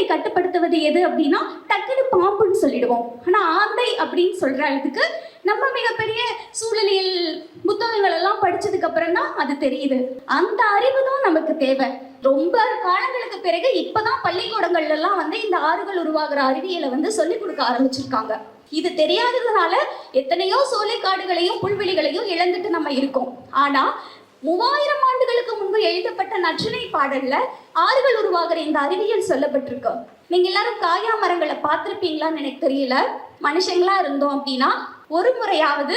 ஆந்தையை கட்டுப்படுத்துவது எது அப்படின்னா டக்குனு பாம்புன்னு சொல்லிடுவோம். ஆனா ஆந்தை அப்படின்னு சொல்றதுக்கு நம்ம மிகப்பெரிய சூழலியல் புத்தகங்கள் எல்லாம் படிச்சதுக்கு அப்புறம் தான் அது தெரியுது. அந்த அறிவு தான் நமக்கு தேவை. ரொம்ப காலங்களுக்கு பிறகு இப்பதான் பள்ளிக்கூடங்கள்ல எல்லாம் வந்து இந்த ஆறுகள் உருவாகிற அறிவியலை வந்து சொல்லிக் கொடுக்க ஆரம்பிச்சிருக்காங்க. இது தெரியாததுனால எத்தனையோ சோலை காடுகளையும் புல்வெளிகளையும் இழந்துட்டு நம்ம இருக்கோம். ஆனா மூவாயிரம் ஆண்டுகளுக்கு முன்பு எழுதப்பட்ட நற்றினை பாடல்ல ஆறுகள் உருவாகிற இந்த அறிவியல் சொல்லப்பட்டிருக்கு. நீங்க எல்லாரும் காயா மரங்களை பார்த்துருப்பீங்களான்னு எனக்கு தெரியல. மனுஷங்களா இருந்தோம் அப்படின்னா ஒரு முறையாவது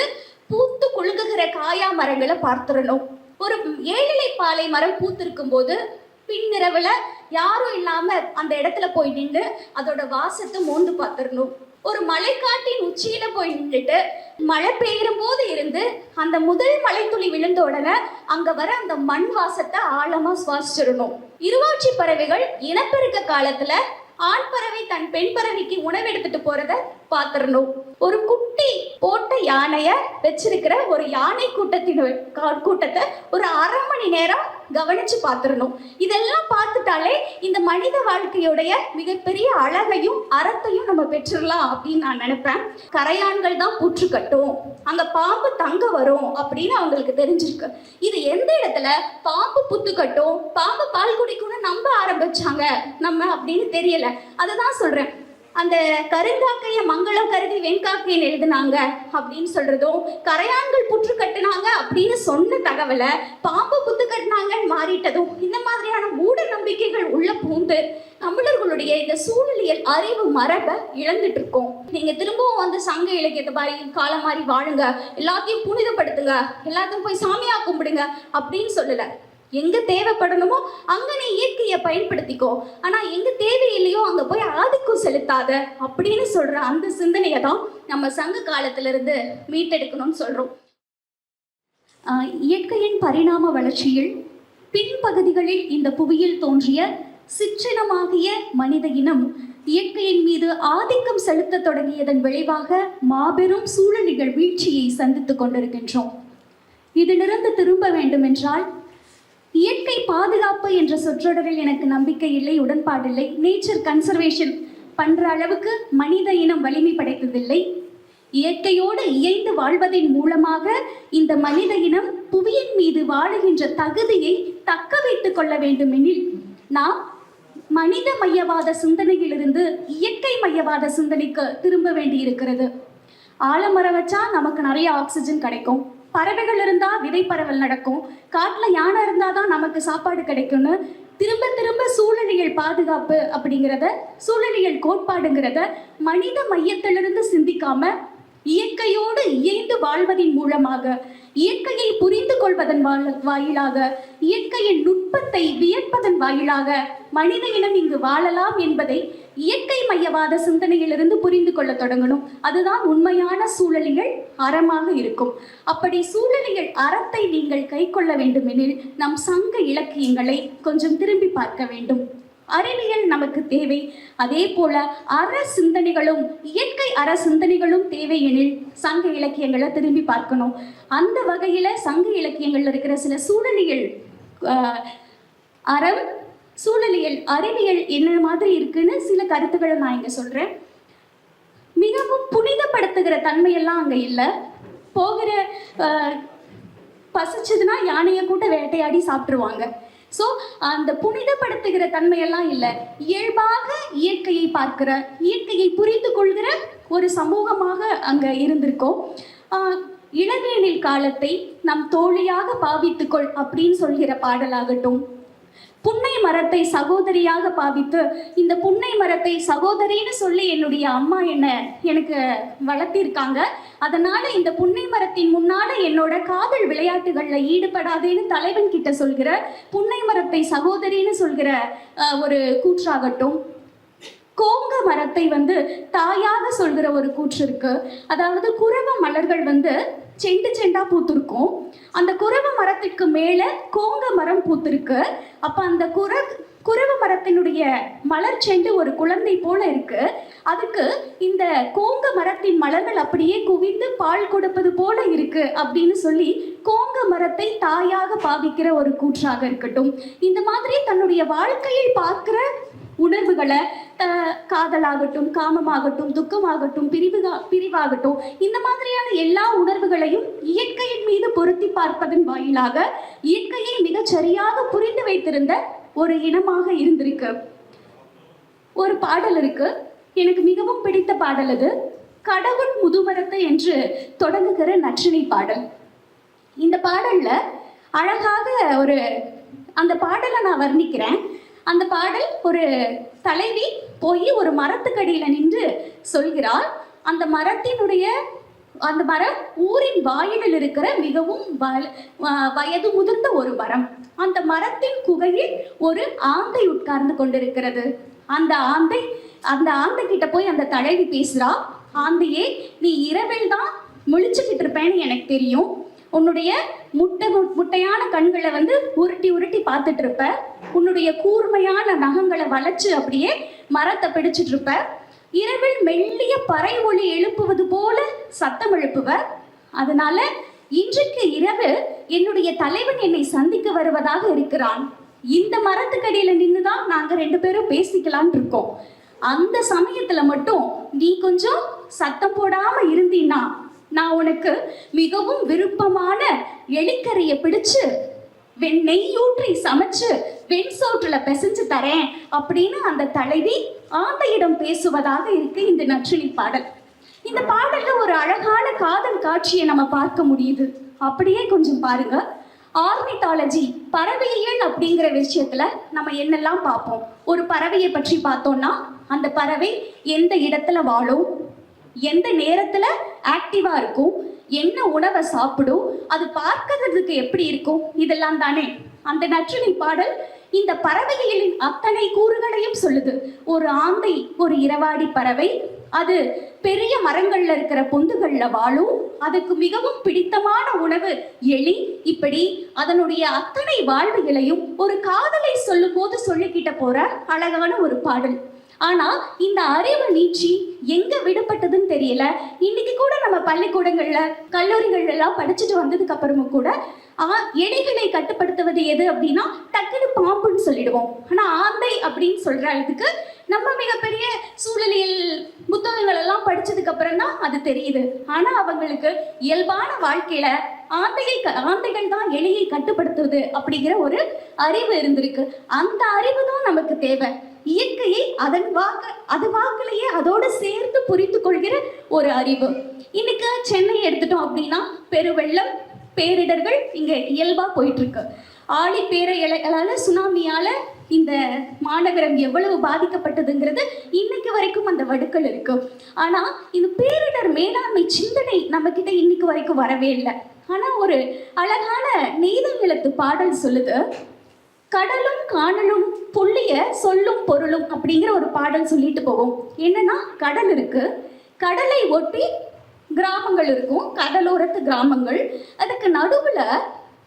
பூத்து குழுங்குகிற காயா மரங்களை பார்த்துடணும். ஒரு ஏழிலை பாலை மரம் பூத்திருக்கும் போது பின்னிரவுல யாரும் இல்லாம அந்த இடத்துல போய் நின்று அதோட வாசத்தை மோந்து பார்த்துடணும். ஒரு மலைக்காட்டின் உச்சியில போய் நின்றுட்டு மழை பெய்யும் போது இருந்து அந்த முதல் மலைத்துளி விழுந்த உடனே அங்க வர அந்த மண் வாசத்தை ஆழமா சுவாசிச்சிடணும். இருவாட்சி பறவைகள் இனப்பெருக்க காலத்துல ஆண் பறவை தன் பெண் பறவைக்கு உணவு எடுத்துட்டு போறத பாத்திரணும். ஒரு குட்டி போட்ட யானைய வச்சிருக்கிற ஒரு யானை கூட்டத்தின் கா- கூட்டத்தை ஒரு அரை மணி நேரம் கவனிச்சு பார்த்துடணும். இதெல்லாம் பார்த்துட்டாலே இந்த மனித வாழ்க்கையுடைய மிகப்பெரிய அழகையும் அறத்தையும் நம்ம பெற்றுடலாம் அப்படின்னு நான் நினைப்பேன். கரையான்கள் தான் புற்று கட்டும் அங்க பாம்பு தங்க வரும் அப்படின்னு அவங்களுக்கு தெரிஞ்சிருக்கு. இது எந்த இடத்துல? பாம்பு புத்து கட்டும் பாம்பு பால் குடிக்கும்னு நம்ப ஆரம்பிச்சாங்க நம்ம அப்படின்னு தெரியல. அதுதான் சொல்றேன். அந்த கருங்காக்கைய மங்களம் கருதி வெண்காக்கையின் எழுதுனாங்க அப்படின்னு சொல்றதும் கரையான்கள் புற்று கட்டுனாங்க அப்படின்னு சொன்ன தகவலை பாம்பு புத்து கட்டினாங்கன்னு மாறிட்டதும் இந்த மாதிரியான மூட நம்பிக்கைகள் உள்ள பூந்து தமிழர்களுடைய இந்த சூழலியல் அறிவு மரபை இழந்துட்டு இருக்கோம். நீங்க திரும்பவும் வந்து சங்க இலக்கியத்தை மாதிரி காலம் மாதிரி வாழுங்க எல்லாத்தையும் புனிதப்படுத்துங்க எல்லாத்தையும் போய் சாமியா கும்பிடுங்க அப்படின்னு சொல்லலை. எங்க தேவைப்படணுமோ அங்கே நீ இயற்கையை பயன்படுத்திக்கோ. ஆனா எங்க தேவையில்லையோ அங்க போய் ஆதிக்கம் செலுத்தாத அப்படின்னு சொல்ற அந்த சிந்தனையை தான் நம்ம சங்க காலத்துல இருந்து மீட்டெடுக்கணும்னு சொல்றோம். இயற்கையின் பரிணாம வளர்ச்சியில் பின்பகுதிகளில் இந்த புவியில் தோன்றிய சிற்றினமாகிய மனித இனம் இயற்கையின் மீது ஆதிக்கம் செலுத்தத் தொடங்கியதன் விளைவாக மாபெரும் சூழலிகள் வீழ்ச்சியை சந்தித்துக் கொண்டிருக்கின்றோம். இதிலிருந்து திரும்ப வேண்டுமென்றால் இயற்கை பாதுகாப்பு என்ற சொற்றொடரில் எனக்கு நம்பிக்கை இல்லை உடன்பாடில்லை நேச்சர் கன்சர்வேஷன் பண்ற அளவுக்கு மனித இனம் வலிமை படைத்ததில்லை. இயற்கையோடு இயைந்து வாழ்வதன் மூலமாக இந்த மனித இனம் புவியின் மீது வாழுகின்ற தகுதியை தக்க வைத்துக் கொள்ள வேண்டுமெனில் நாம் மனித மையவாத சிந்தனையிலிருந்து இயற்கை மையவாத சிந்தனைக்கு திரும்ப வேண்டியிருக்கிறது. ஆலமரம் வச்சா நமக்கு நிறைய ஆக்சிஜன் கிடைக்கும். பறவைகள் இருந்தா விதை பரவல் நடக்கும். காட்டுல யானை இருந்தாதான் நமக்கு சாப்பாடு கிடைக்கும்னு திரும்ப திரும்ப சூழலியல் பாதுகாப்பு அப்படிங்கிறத சூழலியல் கோட்பாடுங்கிறத மனித மையத்திலிருந்து சிந்திக்காம இயற்கையோடு இயைந்து வாழ்வதின் மூலமாக இயற்கையை புரிந்து கொள்வதன் வாயிலாக இயற்கையின் நுட்பத்தை வியப்பதன் வாயிலாக மனித இனம் இங்கு வாழலாம் என்பதை இயற்கை மையவாத சிந்தனையிலிருந்து புரிந்து கொள்ள தொடங்கணும். அதுதான் உண்மையான சூழலியல் அறமாக இருக்கும். அப்படி சூழலியல் அறத்தை நீங்கள் கை கொள்ள வேண்டுமெனில் நம் சங்க இலக்கியங்களை கொஞ்சம் திரும்பி பார்க்க வேண்டும். அறிவியல் நமக்கு தேவை. அதே போல அற சிந்தனைகளும் இயற்கை அற சிந்தனைகளும் தேவை எனில் சங்க இலக்கியங்களை திரும்பி பார்க்கணும். அந்த வகையில சங்க இலக்கியங்கள்ல இருக்கிற சில சூழலியல் அறம் சூழலியல் அறிவியல் என்ன மாதிரி இருக்குன்னு சில கருத்துக்களை நான் இங்க சொல்றேன். மிகவும் புனிதப்படுத்துகிற தன்மையெல்லாம் அங்க இல்லை. போகிற பசிச்சதுன்னா யானையை கூட்ட வேட்டையாடி சாப்பிட்டுருவாங்க. ஸோ அந்த புனிதப்படுத்துகிற தன்மையெல்லாம் இல்லை. இயல்பாக இயற்கையை பார்க்கிற இயற்கையை புரிந்து கொள்கிற ஒரு சமூகமாக அங்கே இருந்திருக்கோம். இளவேனில் காலத்தை நம் தோழியாக பாவித்துக்கொள் அப்படின்னு சொல்கிற பாடலாகட்டும் புன்னை மரத்தை சகோதரியாக பாவித்து இந்த புன்னை மரத்தை சகோதரின்னு சொல்லி என்னுடைய அம்மா என்ன எனக்கு வளர்த்திருக்காங்க. அதனால இந்த புன்னை மரத்தின் முன்னால என்னோட காதல் விளையாட்டுகள்ல ஈடுபடாதேன்னு தலைவன் கிட்ட சொல்கிற புன்னை மரத்தை சகோதரின்னு சொல்கிற ஒரு கூற்றாகட்டும். கோங்க மரத்தை வந்து தாயாக சொல்கிற ஒரு கூற்று இருக்கு. அதாவது குரவ மலர்கள் வந்து செண்டு செண்டா பூத்திருக்கும். அந்த குரவ மரத்திற்கு மேல கோங்க மரம் பூத்திருக்கு. அப்ப அந்த குர குரவ மரத்தினுடைய மலர் செண்டு ஒரு குழந்தை போல இருக்கு. அதுக்கு இந்த கோங்க மரத்தின் மலர்கள் அப்படியே குவிந்து பால் கொடுப்பது போல இருக்கு அப்படின்னு சொல்லி கோங்க மரத்தை தாயாக பாவிக்கிற ஒரு கூற்றாக இருக்கட்டும். இந்த மாதிரி தன்னுடைய வாழ்க்கையில் பார்க்கிற உணர்வுகளை காதலாகட்டும் காமமாகட்டும் துக்கமாகட்டும் பிரிவு பிரிவாகட்டும் இந்த மாதிரியான எல்லா உணர்வுகளையும் இயற்கையின் மீது பொருத்தி பார்ப்பதன் வாயிலாக இயற்கையை மிகச் சரியாக புரிந்து வைத்திருந்த ஒரு இனமாக இருந்திருக்கு. ஒரு பாடல் இருக்கு. எனக்கு மிகவும் பிடித்த பாடல் அது. கடவுள் முதுமரத்து என்று தொடங்குகிற நற்றினை பாடல். இந்த பாடல்ல அழகாக ஒரு அந்த பாடலை நான் வர்ணிக்கிறேன். அந்த பாடல் ஒரு தலைவி போய் ஒரு மரத்துக்கடியில் நின்று சொல்கிறாள். அந்த மரத்தினுடைய அந்த மரம் ஊரின் வாயிலில் இருக்கிற மிகவும் வ- வயது முதிர்ந்த ஒரு மரம். அந்த மரத்தின் குகையில் ஒரு ஆந்தை உட்கார்ந்து கொண்டிருக்கிறது. அந்த ஆந்தை அந்த ஆந்தை கிட்ட போய் அந்த தலைவி பேசுறா. ஆந்தையே நீ இரவில் தான் முழிச்சுக்கிட்டு இருப்பேன்னு எனக்கு தெரியும். உன்னுடைய முட்டை மு- முட்டையான கண்களை வந்து உருட்டி உருட்டி பார்த்துட்டு இருப்ப உன்னுடைய கூர்மையான நகங்களை வளைச்சு அப்படியே மரத்தை பிடிச்சிட்டு இருப்ப இரவில் மெல்லிய பறை ஒளி எழுப்புவது போல சத்தம் எழுப்புவ. அதனால இன்றைக்கு இரவு என்னுடைய தலைவன் என்னை சந்திக்க வருவதாக இருக்கிறான். இந்த மரத்துக்கடியில நின்றுதான் நாங்க ரெண்டு பேரும் பேசிக்கலான் இருக்கோம். அந்த சமயத்துல மட்டும் நீ கொஞ்சம் சத்தம் போடாம இருந்தீன்னா நான் உனக்கு மிகவும் விருப்பமான எலிக்கறியை பிடிச்சு வெண் நெய்யூற்றி சமைச்சு வெண் சோற்றுல பிசைஞ்சு தரேன் அப்படின்னு அந்த தலைவி ஆந்தையிடம் பேசுவதாக இருக்கு இந்த நற்றினி பாடல். இந்த பாடல்ல ஒரு அழகான காதல் காட்சியை நம்ம பார்க்க முடியுது. அப்படியே கொஞ்சம் பாருங்க. ஆர்னிதாலஜி பறவையியல் அப்படிங்கிற விஷயத்துல நம்ம என்னெல்லாம் பார்ப்போம்? ஒரு பறவையை பற்றி பார்த்தோம்னா அந்த பறவை எந்த இடத்துல வாழும்? எந்த நேரத்துல ஆக்டிவா இருக்கும் என்ன உணவை சாப்பிடும் அது பார்க்கறதுக்கு எப்படி இருக்கும் இதெல்லாம் தானே. அந்த நற்றினை பாடல் இந்த பறவைகளின் அத்தனை கூறுகளையும் சொல்லுது. ஒரு ஆந்தை ஒரு இரவாடி பறவை அது பெரிய மரங்கள்ல இருக்கிற பொந்துகள்ல வாழும். அதுக்கு மிகவும் பிடித்தமான உணவு எலி. இப்படி அதனுடைய அத்தனை வாழ்வுகளையும் ஒரு காதலை சொல்லும் போது சொல்லிக்கிட்ட போற அழகான ஒரு பாடல். ஆனா இந்த அறிவு நீட்சி எங்க விடுபட்டதுன்னு தெரியல. இன்னைக்கு கூட நம்ம பள்ளிக்கூடங்கள்ல கல்லூரிகள்ல எல்லாம் படிச்சுட்டு வந்ததுக்கு அப்புறமும் கூட ஆ, கட்டுப்படுத்துவது எது அப்படின்னா டக்குனு பாம்புன்னு சொல்லிடுவோம். ஆனா ஆந்தை அப்படின்னு சொல்றதுக்கு நம்ம மிகப்பெரிய சூழலியல் புத்தகங்கள் எல்லாம் படிச்சதுக்கு அப்புறம் தான் அது தெரியுது. ஆனா அவங்களுக்கு இயல்பான வாழ்க்கையில ஆந்தையை க- ஆந்தைகள் தான் எலியை கட்டுப்படுத்துவது அப்படிங்கிற ஒரு அறிவு இருந்திருக்கு. அந்த அறிவு தான் நமக்கு தேவை. இயற்கையை அதன் வாக்கு அது வாக்குலயே அதோட சேர்த்து புரிந்து கொள்கிற ஒரு அறிவு. இன்னைக்கு சென்னை எடுத்துட்டோம் அப்படின்னா பெருவெள்ளம் பேரிடர்கள் இங்க இயல்பா போயிட்டு இருக்கு ஆழி பேரலைகளால சுனாமியால இந்த மாநகரம் எவ்வளவு பாதிக்கப்பட்டதுங்கிறது இன்னைக்கு வரைக்கும் அந்த வடுக்கள் இருக்கு. ஆனா இந்த பேரிடர் மேலாண்மை சிந்தனை நம்ம கிட்ட இன்னைக்கு வரைக்கும் வரவே இல்லை. ஆனா ஒரு அழகான நெய்தல் பாடல் சொல்லுது. கடலும் காணலும் புள்ளிய சொல்லும் பொருளும் அப்படிங்கிற ஒரு பாடல் சொல்லிட்டு போகும். என்னன்னா கடல் இருக்கு. கடலை ஒட்டி கிராமங்கள் இருக்கும். கடலோரத்து கிராமங்கள். அதுக்கு நடுவுல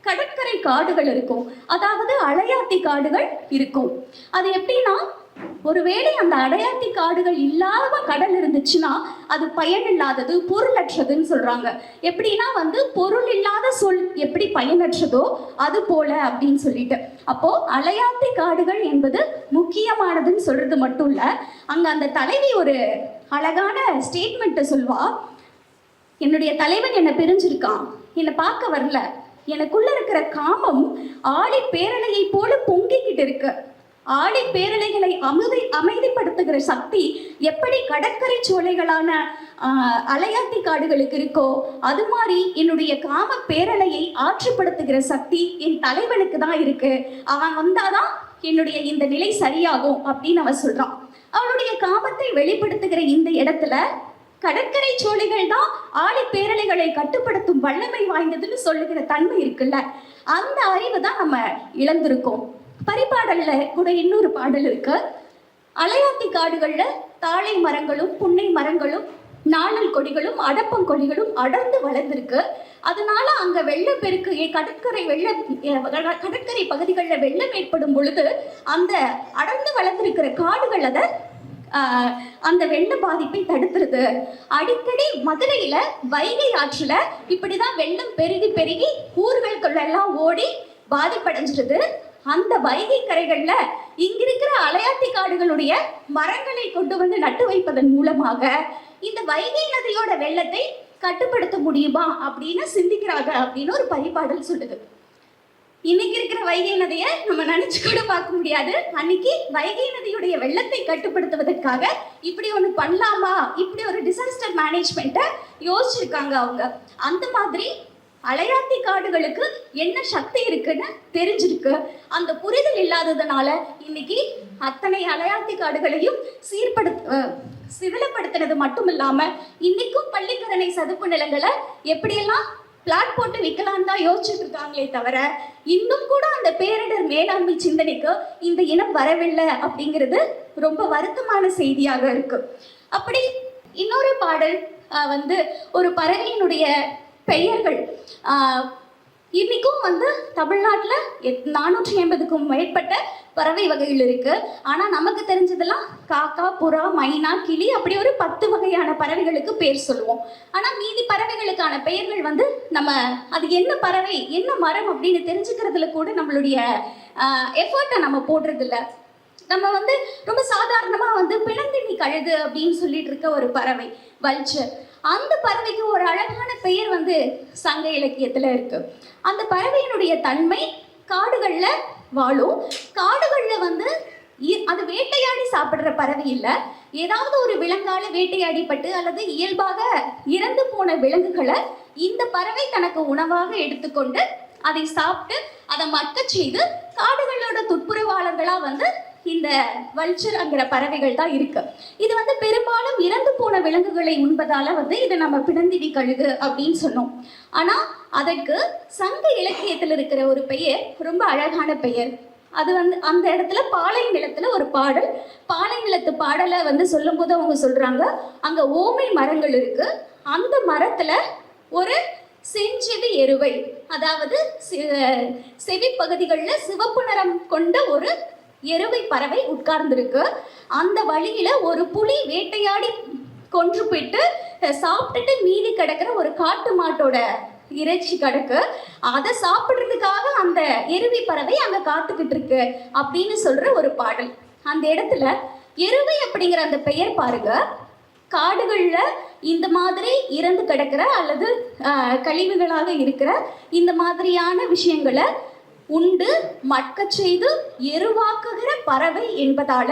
கடற்கரை காடுகள் இருக்கும். அதாவது அலையாத்தி காடுகள் இருக்கும். அது எப்படின்னா ஒருவேளை அந்த அடையாத்தி காடுகள் இல்லாம கடல் இருந்துச்சுன்னா அது பயனில்லாதது பொருளற்றதுன்னு சொல்றாங்க. எப்படின்னா வந்து பொருள் இல்லாத சொல் எப்படி பயனற்றதோ அது போல அப்படின்னு சொல்லிட்டு. அப்போ அலையாத்தி காடுகள் என்பது முக்கியமானதுன்னு சொல்றது மட்டும் இல்ல அங்க அந்த தலைவி ஒரு அழகான ஸ்டேட்மெண்ட்டை சொல்வா. என்னுடைய தலைவன் என்னை பிரிஞ்சிருக்கான் என்னை பார்க்க வரல. எனக்குள்ள இருக்கிற காமம் ஆழி பேரலையை போல பொங்கிக்கிட்டு இருக்கு. ஆழி பேரலைகளை அமைதி அமைதிப்படுத்துகிற சக்தி எப்படி கடற்கரை சோலைகளான அலையாத்தி காடுகளுக்கு இருக்கோ அது மாதிரி என்னுடைய காம பேரலையை ஆற்றுப்படுத்துகிற சக்தி என் தலைவனுக்கு தான் இருக்கு. அவன் வந்தாதான் என்னுடைய இந்த நிலை சரியாகும் அப்படின்னு அவன் சொல்றான். அவனுடைய காமத்தை வெளிப்படுத்துகிற இந்த இடத்துல கடற்கரை சோலைகள் தான் ஆழி பேரலைகளை கட்டுப்படுத்தும் வல்லமை வாய்ந்ததுன்னு சொல்லுகிற தன்மை இருக்குல்ல. அந்த அறிவு தான் நம்ம இழந்திருக்கோம். பரிபாடல்ல கூட இன்னொரு பாடல் இருக்கு. அலையாத்தி காடுகள்ல தாழை மரங்களும் புன்னை மரங்களும் நாணல் கொடிகளும் அடப்பங்கொடிகளும் அடர்ந்து வளர்ந்திருக்கு. அதனால அங்க வெள்ளப்பெருக்கு ஏ- கடற்கரை வெள்ள கடற்கரை பகுதிகளில் வெள்ளம் ஏற்படும் பொழுது அந்த அடர்ந்து வளர்ந்திருக்கிற காடுகள் அதை அந்த வெள்ள பாதிப்பை தடுத்துருது. அடிக்கடி மதுரையில வைகை ஆற்றுல இப்படிதான் வெள்ளம் பெருகி பெருகி ஊர்களுக்குள்ள எல்லாம் ஓடி பாதிப்படைஞ்சிருது. அந்த வைகை கரைகள்ல இங்க இருக்கிற அலையாத்தி காடுகளுடைய மரங்களை கொண்டு வந்து நட்டு வைப்பதன் மூலமாக இந்த வைகை நதியோட வெள்ளத்தை கட்டுப்படுத்த முடியுமா அப்படின்னு சிந்திக்கிறாங்க அப்படின்னு ஒரு பரிபாடல் சொல்லுது. இன்னைக்கு இருக்கிற வைகை நதியை நம்ம நினைச்சு கூட பார்க்க முடியாது. அன்னைக்கு வைகை நதியுடைய வெள்ளத்தை கட்டுப்படுத்துவதற்காக இப்படி ஒன்று பண்ணலாமா? இப்படி ஒரு டிசாஸ்டர் மேனேஜ்மெண்ட்டை யோசிச்சிருக்காங்க அவங்க. அந்த மாதிரி அலையாத்தி காடுகளுக்கு என்ன சக்தி இருக்குன்னு தெரிஞ்சிருக்கு. அந்த புரிதல் இல்லாததுனால இன்னைக்கு அத்தனை அலையாத்தி காடுகளையும் சீர்படுத்த சிவிலப்படுத்தினது மட்டும் இல்லாம இன்னைக்கும் பள்ளிக்கரணை சதுப்பு நிலங்களை எப்படியெல்லாம் பிளாட் போட்டு விற்கலான்னு தான் யோசிச்சுட்டு இருக்காங்களே தவிர இன்னும் கூட அந்த பேரிடர் மேலாண்மை சிந்தனைக்கு இந்த இனம் வரவில்லை அப்படிங்கிறது ரொம்ப வருத்தமான செய்தியாக இருக்கு. அப்படி இன்னொரு பாடல் வந்து ஒரு பறவையினுடைய பெயர்கள். இன்றைக்கும் வந்து தமிழ்நாட்டில் எத் நானூற்றி ஐம்பதுக்கும் மேற்பட்ட பறவை வகைகள் இருக்குது ஆனால் நமக்கு தெரிஞ்சதெல்லாம் காக்கா புறா மைனா கிளி அப்படி ஒரு பத்து வகையான பறவைகளுக்கு பேர் சொல்லுவோம். ஆனால் மீதி பறவைகளுக்கான பெயர்கள் வந்து நம்ம அது என்ன பறவை என்ன மரம் அப்படின்னு தெரிஞ்சுக்கிறதுல கூட நம்மளுடைய எஃபர்ட்டை நம்ம போடுறதில்ல. நம்ம வந்து ரொம்ப சாதாரணமாக வந்து பிணந்தினி கழுது அப்படின்னு சொல்லிட்டு இருக்க ஒரு பறவை வல்ச்சர் அந்த பறவைக்கு ஒரு அழகான பெயர் வந்து சங்க இலக்கியத்தில் இருக்கு. அந்த பறவையினுடைய தன்மை காடுகளில் வாழும். காடுகளில் வந்து இ- அது வேட்டையாடி சாப்பிடுற பறவை இல்லை. ஏதாவது ஒரு விலங்கால வேட்டையாடிப்பட்டு அல்லது இயல்பாக இறந்து போன விலங்குகளை இந்த பறவை தனக்கு உணவாக எடுத்துக்கொண்டு அதை சாப்பிட்டு அதை மக்க செய்து காடுகளோட துப்புரவாளர்களா வந்து இந்த வல்ச்சர்ங்கிற பறவைகள் தான் இருக்கு. இது வந்து பெரும்பாலும் இறந்து போன விலங்குகளை உண்பதால வந்து இதை நம்ம பிணந்திடி கழுகு அப்படின்னு சொன்னோம். ஆனா அதற்கு சங்க இலக்கியத்தில் இருக்கிற ஒரு பெயர் ரொம்ப அழகான பெயர். அது வந்து அந்த இடத்துல பாலை நிலத்துல ஒரு பாடல். பாலை நிலத்து பாடலை வந்து சொல்லும்போது அவங்க சொல்றாங்க அங்க ஓமை மரங்கள் இருக்கு. அந்த மரத்துல ஒரு செஞ்செவி எருவை அதாவது சி- செவி பகுதிகளில் சிவப்பு நிறம் கொண்ட ஒரு எருவை பறவை உட்கார்ந்துருக்கு. அந்த வழியில ஒரு புலி வேட்டையாடி கொன்று போயிட்டு சாப்பிட்டுட்டு மீதி கிடக்கிற ஒரு காட்டு மாட்டோட இறைச்சி கிடக்கு அதை சாப்பிட்றதுக்காக அந்த எருவி பறவை அங்க காத்துக்கிட்டு இருக்கு அப்படின்னு சொல்ற ஒரு பாடல். அந்த இடத்துல எருவை அப்படிங்கிற அந்த பெயர் பாருங்க. காடுகளில் இந்த மாதிரி இறந்து கிடக்கிற அல்லது கழிவுகளாக இருக்கிற இந்த மாதிரியான விஷயங்களை உண்டு. மக்கச் செய்து எருவாக்குகிற பறவை என்பதால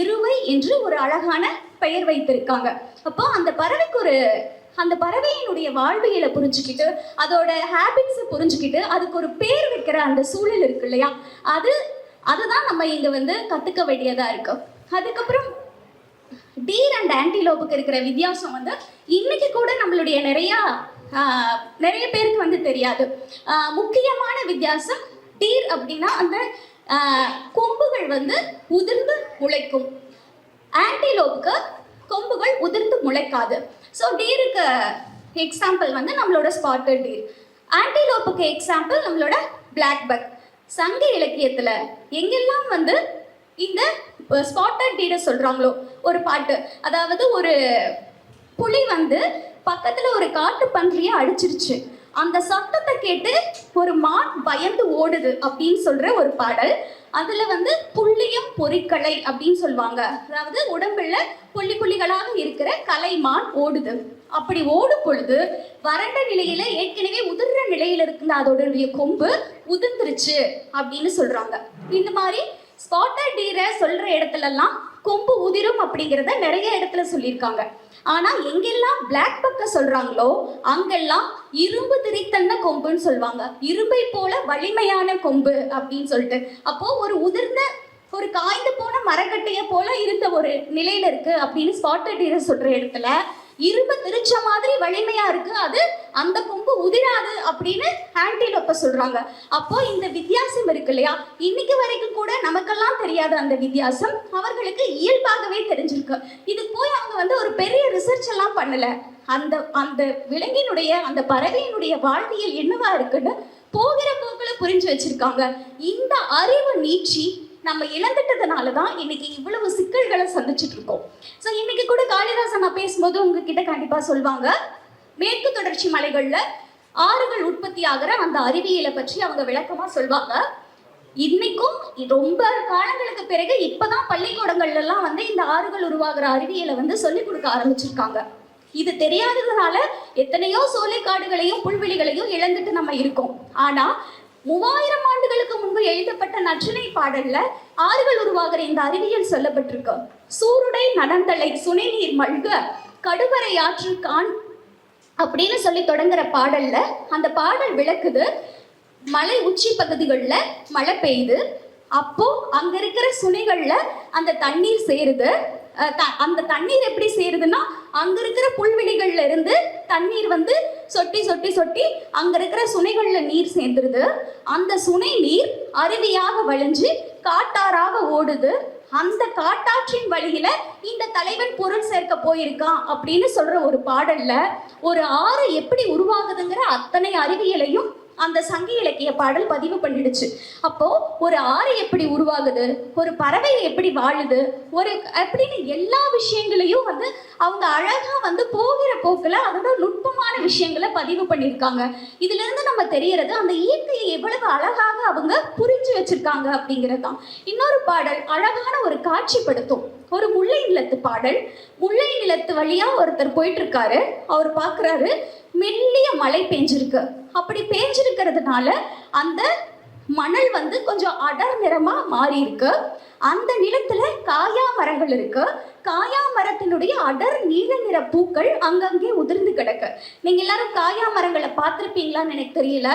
எருவை என்று ஒரு அழகான பெயர் வைத்திருக்காங்க. அப்போ அந்த பறவைக்கு ஒரு அந்த பறவையினுடைய வாழ்வியலை புரிஞ்சுக்கிட்டு அதோட ஹேபிட்ஸை புரிஞ்சுக்கிட்டு அதுக்கு ஒரு பேர் வைக்கிற அந்த சூழல் இருக்கு இல்லையா? அது அதுதான் நம்ம இங்க வந்து கத்துக்க வேண்டியதா இருக்கு. அதுக்கப்புறம் டீர் அண்ட் ஆன்டிலோப்புக்கு இருக்கிற வித்தியாசம் வந்து இன்னைக்கு கூட நம்மளுடைய நிறையா நிறைய பேருக்கு வந்து தெரியாது. முக்கியமான வித்தியாசம் டீர் அப்படின்னா அந்த கொம்புகள் வந்து உதிர்ந்து முளைக்கும். ஆன்டிலோப்புக்கு கொம்புகள் உதிர்ந்து முளைக்காது. ஸோ டீருக்கு எக்ஸாம்பிள் வந்து நம்மளோட ஸ்பாட்டட் டீர் ஆன்டிலோப்புக்கு எக்ஸாம்பிள் நம்மளோட பிளாக் பக் சங்க இலக்கியத்தில் எங்கெல்லாம் வந்து இந்த ஸ்பாட்டட் டீரை சொல்கிறாங்களோ ஒரு பாட்டு. அதாவது ஒரு புலி வந்து பக்கத்தில் ஒரு காட்டு பன்றியை அடிச்சிருச்சு அந்த சத்தத்தை கேட்டு ஒரு மான் பயந்து ஓடுது அப்படின்னு சொல்ற ஒரு பாடல். அதுல வந்து புள்ளியம் பொறிக்கலை அப்படின்னு சொல்லுவாங்க. அதாவது உடம்புல புள்ளி புள்ளிகளாக இருக்கிற கலைமான் ஓடுது. அப்படி ஓடும் பொழுது வறண்ட நிலையில ஏற்கனவே உதிர்ற நிலையில இருக்கிற அதோடைய கொம்பு உதிர்ந்துருச்சு அப்படின்னு சொல்றாங்க. இந்த மாதிரி ஸ்பாட்டர் டீரை சொல்ற இடத்துலலாம் கொம்பு உதிரும் அப்படிங்கிறத நிறைய இடத்துல சொல்லியிருக்காங்க. ஆனா எங்கெல்லாம் பிளாக் பக்க சொல்றாங்களோ அங்கெல்லாம் இரும்பு திரித்தன்ன கொம்புன்னு சொல்லுவாங்க. இரும்பை போல வலிமையான கொம்பு அப்படின்னு சொல்லிட்டு. அப்போ ஒரு உதிர்ந்த ஒரு காய்ந்து போன மரக்கட்டைய போல இருந்த ஒரு நிலையில இருக்கு அப்படின்னு ஸ்பாட்டட் சொல்ற இடத்துல இரும்பு திரிச்ச மாதிரி வலிமையா இருக்கு. அது அந்த கொம்பு உதிராது அப்படின்னு ஆன்டிலோப்ப சொல்றாங்க. அப்போ இந்த வித்தியாசம் இருக்கு இல்லையா? இன்னைக்கு வரைக்கும் கூட நமக்கெல்லாம் தெரியாத அந்த வித்தியாசம். அவர்களுக்கு இயல்பாகவே தெரிஞ்சிருக்கு. இது போய் அவங்க வந்து ஒரு பெரிய ரிசர்ச் எல்லாம் பண்ணல. அந்த அந்த விலங்கினுடைய அந்த பறவையினுடைய வாழ்வியல் என்னவா இருக்குன்னு போகிற போக்குல புரிஞ்சு வச்சிருக்காங்க. இந்த அறிவு நீட்சி நம்ம இழந்துட்டதுனால தான் இன்னைக்கு இவ்வளவு சிக்கல்களை சந்திச்சுட்டு இருக்கோம். ஸோ இன்னைக்கு கூட காளிதாசன் நான் பேசும்போது உங்ககிட்ட கண்டிப்பா சொல்லுவாங்க மேற்கு தொடர்ச்சி மலைகளில் ஆறுகள் உற்பத்தி ஆகிற அந்த அறிவியலை பற்றி அவங்க விளக்கமா சொல்வாங்க. இன்னைக்கும் ரொம்ப காலங்களுக்கு பிறகு இப்பதான் பள்ளிக்கூடங்கள்ல எல்லாம் வந்து இந்த ஆறுகள் உருவாகிற அறிவியலை வந்து சொல்லிக் கொடுக்க ஆரம்பிச்சிருக்காங்க. இது தெரியாததுனால எத்தனையோ சோலைக்காடுகளையும் புல்வெளிகளையும் இழந்துட்டு நம்ம இருக்கோம். ஆனா மூவாயிரம் ஆண்டுகளுக்கு முன்பு எழுதப்பட்ட நச்சினை பாடல்ல ஆறுகள் உருவாகிற இந்த அறிவியல் சொல்லப்பட்டிருக்கு. சூருடை நடந்தலை சுனைநீர் மல்க கடுவரை ஆற்று கான் அப்படின்னு சொல்லி தொடங்குற பாடல்ல அந்த பாடல் விளக்குது. மலை உச்சி பகுதிகளில் மழை பெய்யுது. அப்போ அங்க இருக்கிற சுனைகள்ல அந்த தண்ணீர் சேருது. அந்த தண்ணீர் எப்படி சேருதுன்னா அங்க இருக்கிற புல்வெளிகள்ல இருந்து தண்ணீர் வந்து சொட்டி சொட்டி சொட்டி அங்க இருக்கிற சுனைகள்ல நீர் சேர்ந்துருது. அந்த சுனை நீர் அருவியாக வழிஞ்சு காட்டாறாக ஓடுது. அந்த காட்டாற்றின் வழியில இந்த தலைவன் பொருள் சேர்க்க போயிருக்கான் அப்படின்னு சொல்ற ஒரு பாடல்ல ஒரு ஆறு எப்படி உருவாகுதுங்கிற அத்தனை அறிவியலையும் அந்த சங்க இலக்கிய பாடல் பதிவு பண்ணிடுச்சு. அப்போ ஒரு ஆறு எப்படி உருவாகுது? ஒரு பறவை எப்படி வாழுது? ஒரு அப்படின்னு எல்லா விஷயங்களையும் வந்து அவங்க அழகா வந்து போகிற போக்குல அதோட நுட்பமான விஷயங்களை பதிவு பண்ணியிருக்காங்க. இதுல இருந்து நம்ம தெரியறது அந்த இயற்கையை எவ்வளவு அழகாக அவங்க புரிஞ்சு வச்சிருக்காங்க அப்படிங்கிறது தான். இன்னொரு பாடல் அழகான ஒரு காட்சிப்படுத்தும். ஒரு முல்லை நிலத்து பாடல். முல்லை நிலத்து வழியா ஒருத்தர் போயிட்டு இருக்காரு. அவர் பாக்குறாரு மெல்லிய மழை பெஞ்சிருக்கு. அப்படி பெஞ்சிருக்கிறதுனால அந்த மணல் வந்து கொஞ்சம் அடர் நிறமா மாறி இருக்கு அந்த நிலத்துல காயா மரங்கள் இருக்கு. காயா மரத்தினுடைய அடர் நீல நிற பூக்கள் அங்கங்கே உதிர்ந்து கிடக்கு. நீங்க எல்லாரும் காயா மரங்களை பார்த்துருப்பீங்களான்னு எனக்கு தெரியல.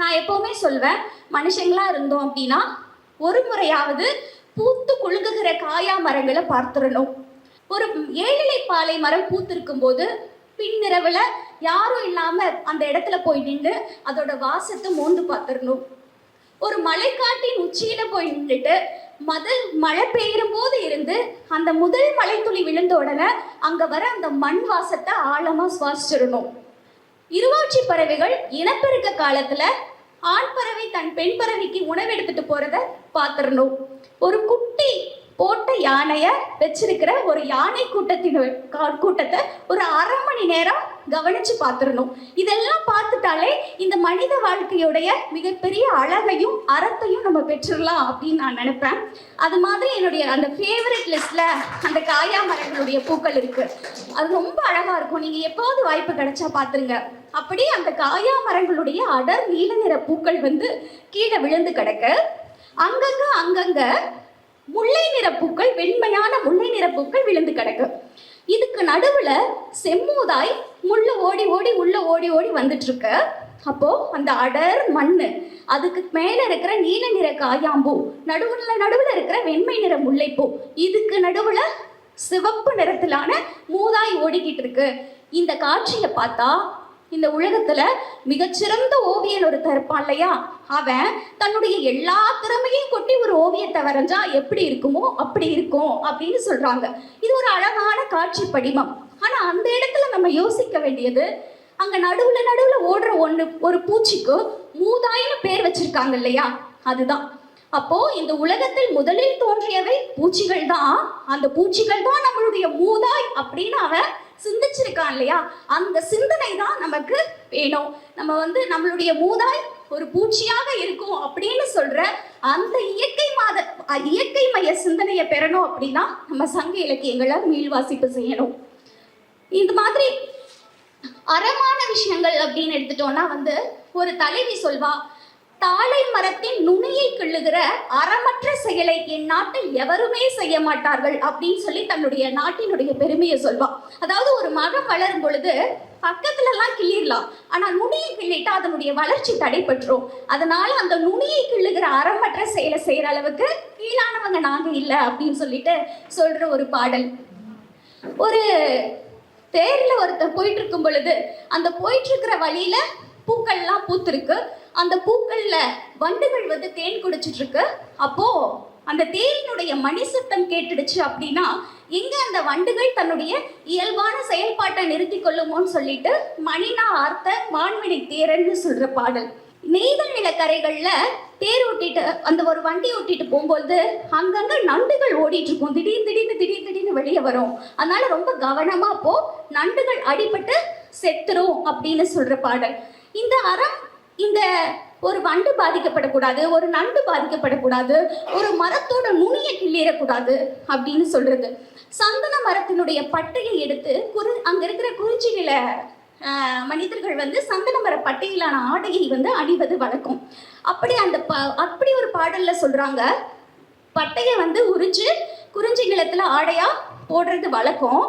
நான் எப்பவுமே சொல்வேன் மனுஷங்களா இருந்தோம் அப்படின்னா ஒரு முறையாவது பூத்து குழுங்குகிற காயா மரங்களை பார்த்துடணும். ஒரு ஏழிலை பாலை மரம் பூத்திருக்கும் போது பின்னிரவுல யாரும் இல்லாம அந்த இடத்துல போய் நின்று அதோட வாசத்தை மோந்து பார்த்துடணும். ஒரு மலைக்காட்டின் உச்சியில போய் நின்றுட்டு முதல் மழை பெய்யும் போது இருந்து அந்த முதல் மழைத்துளி விழுந்த உடனே அங்க வர அந்த மண் வாசத்தை ஆழமா சுவாசிச்சிடணும். இருவாட்சி பறவைகள் இனப்பெருக்க காலத்துல ஆண் பறவை தன் பெண் பறவைக்கு உணவு எடுத்துட்டு போறத பார்த்துடணும். ஒரு குட்டி போட்ட யானைய வச்சிருக்கிற ஒரு யானை கூட்டத்தின் கூட்டத்தை ஒரு அரை மணி நேரம் கவனிச்சு பார்த்துடணும் இதெல்லாம் பார்த்துட்டாலே இந்த மனித வாழ்க்கையுடைய மிகப்பெரிய அழகையும் அறத்தையும் நம்ம பெற்றுடலாம் அப்படின்னு நான் நினைப்பேன். அது மாதிரி என்னுடைய அந்த ஃபேவரட் லிஸ்ட்ல அந்த காயா மரங்களுடைய பூக்கள் இருக்கு. அது ரொம்ப அழகா இருக்கும். நீங்க எப்போது வாய்ப்பு கிடைச்சா பாத்துருங்க அப்படியே அந்த காயா மரங்களுடைய அடர் நீல நிற பூக்கள் வந்து கீழே விழுந்து கிடக்கு. அங்கங்க அங்கங்க முல்லை நிற பூக்கள் வெண்மையான முல்லை நிற பூக்கள் விழுந்து கிடக்கு. இதுக்கு நடுவுல செம்மூதாய் முள்ள ஓடி ஓடி உள்ள ஓடி ஓடி வந்துட்டு அப்போது அப்போ அந்த அடர் மண்ணு அதுக்கு மேல இருக்கிற நீல நிற காயாம்பூ நடுவுல நடுவுல இருக்கிற வெண்மை நிற முல்லைப்பூ இதுக்கு நடுவுல சிவப்பு நிறத்திலான மூதாய் ஓடிக்கிட்டு இருக்கு. இந்த காட்சியை பார்த்தா இந்த உலகத்துல மிகச்சிறந்த ஓவியன் ஒருத்தன் இருப்பான் இல்லையா? அவன் தன்னுடைய எல்லா திறமையும் கொட்டி ஒரு ஓவியத்தை வரைஞ்சா எப்படி இருக்குமோ அப்படி இருக்கும் அப்படின்னு சொல்றாங்க. இது ஒரு அழகான காட்சி படிமம். ஆனா அந்த இடத்துல நம்ம யோசிக்க வேண்டியது அங்க நடுவுல நடுவுல ஓடுற ஒண்ணு ஒரு பூச்சிக்கு மூதாயின்னு பேர் வச்சிருக்காங்க இல்லையா? அதுதான். அப்போ இந்த உலகத்தில் முதலில் தோன்றியவை பூச்சிகள் தான் அந்த பூச்சிகள் தான் நம்மளுடைய மூதாய் அப்படின்னு அவன் சிந்திச்சிருக்கான் இல்லையா? அந்த சிந்தனை தான் நமக்கு வேணும். நம்ம வந்து நம்மளுடைய மூதாய் ஒரு பூச்சியாக இருக்கும் அப்படின்னு சொல்ற அந்த இயற்கை மாத இயற்கை மைய சிந்தனையை பெறணும் அப்படின்னா நம்ம சங்க இலக்கியங்களை மீள்வாசிப்பு செய்யணும். இந்த மாதிரி அறமான விஷயங்கள் அப்படின்னு எடுத்துட்டோம்னா வந்து ஒரு தலைவி சொல்வா தாழை மரத்தின் நுனியை கிள்ளுகிற அறமற்ற செயலை என் நாட்டில் எவருமே செய்ய மாட்டார்கள் அப்படின்னு சொல்லி தன்னுடைய நாட்டினுடைய பெருமையை சொல்வான் அதாவது ஒரு மரம் வளரும் பொழுது பக்கத்துல எல்லாம் கிள்ளிடலாம் ஆனா நுனியை கிள்ளிட்டா அதனுடைய வளர்ச்சி தடைபட்டுரும். அதனால அந்த நுனியை கிள்ளுகிற அறமற்ற செயலை செய்யற அளவுக்கு கீழானவங்க நாங்க இல்லை அப்படின்னு சொல்லிட்டு சொல்ற ஒரு பாடல். ஒரு தேர்ல ஒருத்தர் போயிட்டு இருக்கும் பொழுது அந்த போயிட்டு இருக்கிற வழியில பூக்கள்லாம் பூத்திருக்கு. அந்த பூக்கள்ல வண்டுகள் வந்து தேன் குடிச்சிட்டு இருக்கு அப்போ அந்த தேனினுடைய மணி சத்தம் கேட்டுடுச்சு அப்படின்னா எங்க அந்த வண்டுகள் தன்னுடைய இயல்பான செயல்பாட்டை நிறுத்தி கொள்ளுமோன்னு சொல்லிட்டு மணினா ஆர்த்த மான்மினி தேரன்னு சொல்ற பாடல். நெய்தல் நிலக்கரைகள்ல தேர் ஓட்டிட்டு அந்த ஒரு வண்டி ஓட்டிட்டு போகும்போது அங்கங்க நண்டுகள் ஓடிட்டு இருக்கும் திடீர் திடீர்னு திடீர் திடீர்னு வெளியே வரும். அதனால ரொம்ப கவனமா போ நண்டுகள் அடிபட்டு செத்துரும் அப்படின்னு சொல்ற பாடல். இந்த அறம் இந்த ஒரு வண்டு பாதிக்கப்படக்கூடாது ஒரு நண்டு பாதிக்கப்படக்கூடாது ஒரு மரத்தோட நுனியை கிள்ளிடக்கூடாது அப்படின்னு சொல்றது. சந்தன மரத்தினுடைய பட்டையை எடுத்து குறு அங்க இருக்கிற குறிஞ்சிகளை மனிதர்கள் வந்து சந்தன மர பட்டையிலான ஆடையை வந்து அணிவது வழக்கம். அப்படி அந்த ப அப்படி ஒரு பாடல்ல சொல்றாங்க. பட்டையை வந்து உரிச்சு குறிஞ்சி நிலத்துல ஆடையா போடுறது வழக்கம்.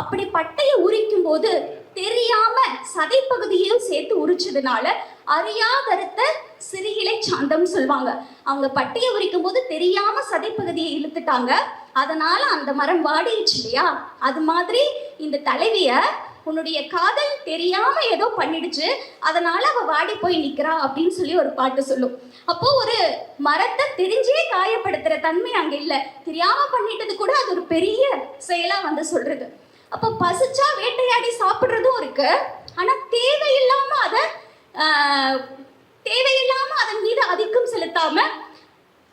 அப்படி பட்டையை உரிக்கும் போது தெரியாம சதைப்பகுதியையும் சேர்த்து உரிச்சதுனால அறியாதருத்த சிறுகிளை சாந்தம் சொல்லுவாங்க அவங்க பட்டியை உரிக்கும் போது தெரியாம சதைப்பகுதியை இழுத்துட்டாங்க. அதனால அந்த மரம் வாடிடுச்சு இல்லையா? அது மாதிரி இந்த தலைவிய உன்னுடைய காதல் தெரியாம ஏதோ பண்ணிடுச்சு. அதனால அவ வாடி போய் நிக்கிறா அப்படின்னு சொல்லி ஒரு பாட்டு சொல்லும். அப்போ ஒரு மரத்தை தெரிஞ்சே காயப்படுத்துற தன்மை அங்க இல்ல. தெரியாம பண்ணிட்டது கூட அது ஒரு பெரிய செயலா வந்து சொல்றது. அப்போ பசிச்சா வேட்டையாடி சாப்பிடுறதும் இருக்கு. ஆனா தேவையில்லாம அதை தேவையில்லாமல் தேவையில்லாம அதன் மீது அதிக்கம் செலுத்தாம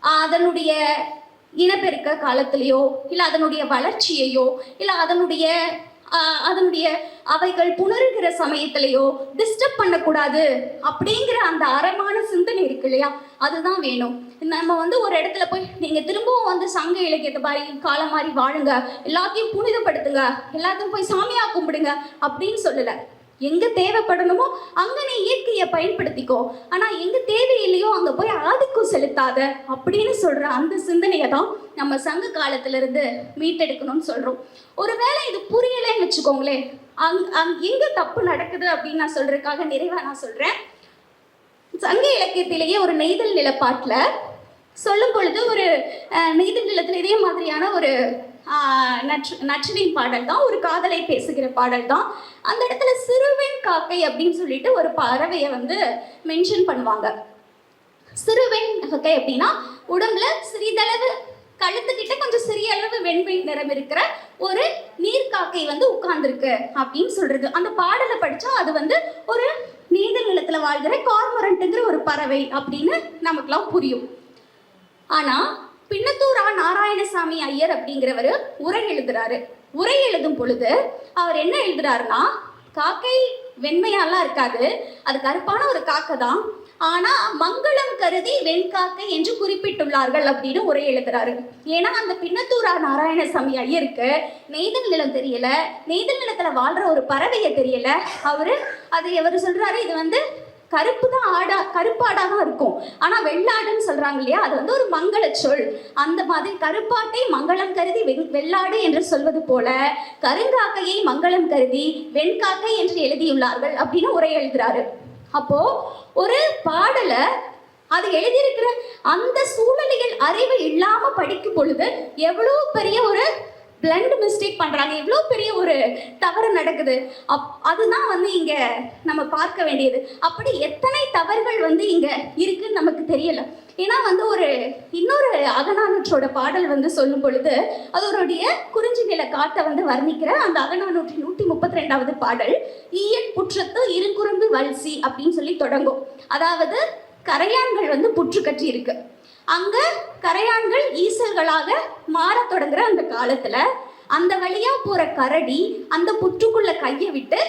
அதனுடைய இனப்பெருக்க காலத்திலேயோ இல்லை அதனுடைய வளர்ச்சியையோ இல்லை அதனுடைய அதனுடைய அவைகள் புணருகிற சமயத்திலேயோ டிஸ்டர்ப் பண்ணக்கூடாது அப்படிங்கிற அந்த அறமான சிந்தனை இருக்கு இல்லையா? அதுதான் வேணும். நம்ம வந்து ஒரு இடத்துல போய் நீங்க திரும்பவும் வந்து சங்க இலக்கியத்தை மாதிரி காலம் மாதிரி வாழுங்க எல்லாத்தையும் புனிதப்படுத்துங்க எல்லாத்தையும் போய் சாமியா கும்பிடுங்க அப்படின்னு சொல்லல. எங்க தேவைப்படணுமோ அங்க நீ இயற்கையை பயன்படுத்திக்கோ. ஆனா எங்க தேவையில்லையோ அங்க போய் ஆதிக்கம் செலுத்தாத அப்படின்னு சொல்ற அந்த சிந்தனையை தான் நம்ம சங்க காலத்திலிருந்து மீட்டெடுக்கணும்னு சொல்றோம். ஒருவேளை இது புரியலைன்னு வச்சுக்கோங்களேன். அங் அங் எங்க தப்பு நடக்குது அப்படின்னு நான் சொல்றதுக்காக நிறைவா நான் சொல்றேன். சங்க இலக்கியத்திலேயே ஒரு நெய்தல் நிலப்பாட்டில் சொல்லும் பொழுது ஒரு நெய்தல் நிலத்தில் இதே மாதிரியான ஒரு நற்று நற்றினை பாடல் தான் ஒரு காதலை பேசுகிற பாடல் தான். அந்த இடத்துல சிறுவெண் காக்கை அப்படின்னு சொல்லிட்டு ஒரு பறவையை வந்து மென்ஷன் பண்ணுவாங்க. சிறுவெண் காக்கை அப்படின்னா உடம்புல சிறிதளவு கழுத்துக்கிட்ட கொஞ்சம் சிறிய அளவு வெண்மை நிறம் இருக்கிற ஒரு நீர்க்காக்கை வந்து உட்கார்ந்துருக்கு அப்படின்னு சொல்றது. அந்த பாடலை படிச்சா அது வந்து ஒரு நீந்தல் நிலத்துல வாழ்கிற கார்மரண்ட்டுங்கிற ஒரு பறவை அப்படின்னு நமக்குலாம் புரியும். ஆனா பின்னத்தூரா நாராயணசாமி ஐயர் அப்படிங்கிறவர் உரை எழுதுறாரு. உரை எழுதும் பொழுது அவர் என்ன எழுதுறாருன்னா காக்கை வெண்மையாலாம் இருக்காது. அது கருப்பான ஒரு காக்கை தான். ஆனா மங்களம் கருதி வெண்காக்கை என்று குறிப்பிட்டுள்ளார்கள் அப்படின்னு உரை எழுதுறாரு. ஏன்னா அந்த பின்னத்தூரா நாராயணசாமி ஐயருக்கு நெய்தல் நிலம் தெரியல நெய்தல் நிலத்துல வாழ்ற ஒரு பறவையை தெரியல. அவரு அது எவர் சொல்றாரு இது வந்து கருப்பு தான் ஆடா கருப்பாடா தான் இருக்கும். ஆனா வெள்ளாடுன்னு சொல்றாங்க இல்லையா? அது வந்து ஒரு மங்கள சொல். அந்த மாதிரி கருப்பாட்டை மங்களம் கருதி வெண்- வெள்ளாடு என்று சொல்வது போல கருங்காக்கையை மங்களம் கருதி வெண்காக்கை என்று எழுதியுள்ளார்கள் அப்படின்னு உரை எழுதுறாரு. அப்போ ஒரு பாடலை அது எழுதியிருக்கிற அந்த சூழ்நிலையில் அறிவு இல்லாம படிக்கும் பொழுது எவ்வளவு பெரிய ஒரு பிளண்ட் மிஸ்டேக் பண்ணுறாங்க எவ்வளோ பெரிய ஒரு தவறு நடக்குது. அப் அதுதான் வந்து இங்கே நம்ம பார்க்க வேண்டியது. அப்படி எத்தனை தவறுகள் வந்து இங்கே இருக்குன்னு நமக்கு தெரியல. ஏன்னா வந்து ஒரு இன்னொரு அகநானூற்றோட பாடல் வந்து சொல்லும் பொழுது அதோடைய குறிஞ்சி நில காட்டை வந்து வர்ணிக்கிற அந்த அகநானூற்றி நூற்றி முப்பத்தி ரெண்டாவது பாடல் ஈயன் புற்றத்து இருங்குறும்பு வல்சி அப்படின்னு சொல்லி தொடங்கும். அதாவது கரையான்கள் வந்து புற்று கட்டி இருக்குது அங்க கரையான்கள் ஈசல்களாக மாற தொடங்குற அந்த காலத்துல அந்த வழியா போற கரடி அந்த புற்றுக்குள்ள கையை விட்டு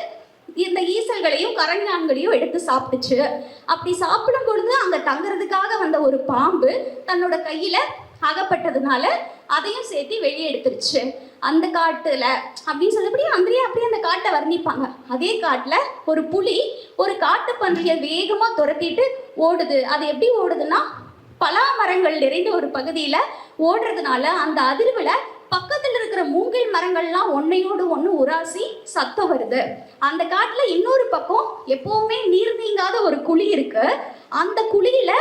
இந்த ஈசல்களையும் கரையான்களையும் எடுத்து சாப்பிட்டுச்சு. அப்படி சாப்பிடும் பொழுது அங்க தங்குறதுக்காக வந்த ஒரு பாம்பு தன்னோட கையில அகப்பட்டதுனால அதையும் சேர்த்து வெளியே எடுத்துருச்சு. அந்த காட்டுல அப்படின்னு சொல்லப்படி அங்கேயே அப்படியே அந்த காட்டை வர்ணிப்பாங்க. அதே காட்டுல ஒரு புலி ஒரு காட்டு பன்றியை வேகமா துரத்திட்டு ஓடுது. அது எப்படி ஓடுதுன்னா பலா மரங்கள் நிறைந்த ஒரு பகுதியில ஓடுறதுனால அந்த அதிர்வுல பக்கத்துல இருக்கிற மூங்கில் மரங்கள்லாம் ஒன்னையோடு ஒன்று உராசி சத்தம் வருது. அந்த காட்டுல இன்னொரு பக்கம் எப்பவுமே நீர் நீங்காத ஒரு குழி இருக்கு. அந்த குழியில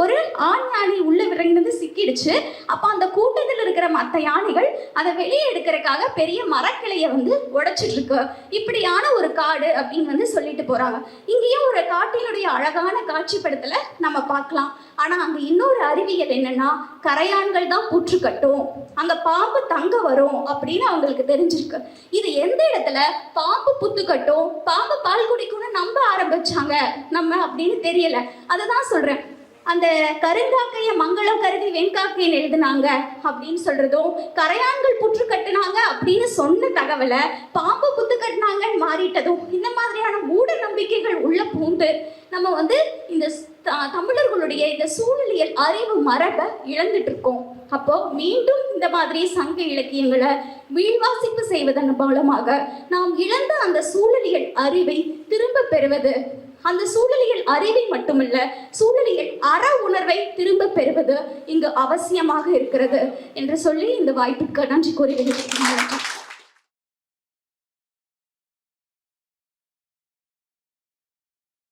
ஒரு ஆண் யானை உள்ள விரைந்தது சிக்கிடுச்சு. அப்போ அந்த கூட்டத்தில் இருக்கிற மற்ற யானைகள் அதை வெளியே எடுக்கிறதுக்காக பெரிய மரக்கிளையை வந்து உடைச்சிட்டு இருக்கு. இப்படியான ஒரு காடு அப்படின்னு வந்து சொல்லிட்டு போறாங்க. இங்கேயும் ஒரு காட்டினுடைய அழகான காட்சிப்படத்தில் நம்ம பார்க்கலாம். ஆனா அங்க இன்னொரு அறிவியல் என்னன்னா கரையான்கள் தான் புற்று கட்டும். அங்க பாம்பு தங்க வரும் அப்படின்னு அவங்களுக்கு தெரிஞ்சிருக்கு. இது எந்த இடத்துல? பாம்பு புத்து கட்டும். பாம்பு பால் குடிக்கும்னு நம்ப ஆரம்பிச்சாங்க நம்ம அப்படின்னு தெரியல. அதுதான் சொல்றேன். அந்த கருங்காக்கைய மங்களம் கருதி வெண்காக்கைன்னு எழுதுனாங்க அப்படின்னு சொல்றதும் கரையான்கள் புற்று கட்டுனாங்க அப்படின்னு சொன்ன தகவலை பாம்பு புத்து கட்டினாங்கன்னு மாறிட்டதும் இந்த மாதிரியான மூட நம்பிக்கைகள் உள்ள பூந்து நம்ம வந்து இந்த தமிழர்களுடைய இந்த சூழலியல் அறிவு மரபை இழந்துட்டு இருக்கோம் அப்போ மீண்டும் இந்த மாதிரி சங்க இலக்கியங்களை மீள்வாசிப்பு செய்வதன் மூலமாக நாம் இழந்த அந்த சூழலியல் அறிவை திரும்ப பெறுவது அந்த சூழலியல் அறிவை மட்டுமல்ல சூழலியல் அற உணர்வை திரும்ப பெறுவது இங்கு அவசியமாக இருக்கிறது என்று சொல்லி இந்த வாய்ப்புக்கு நன்றி கூறி விடைபெறுகிறேன்.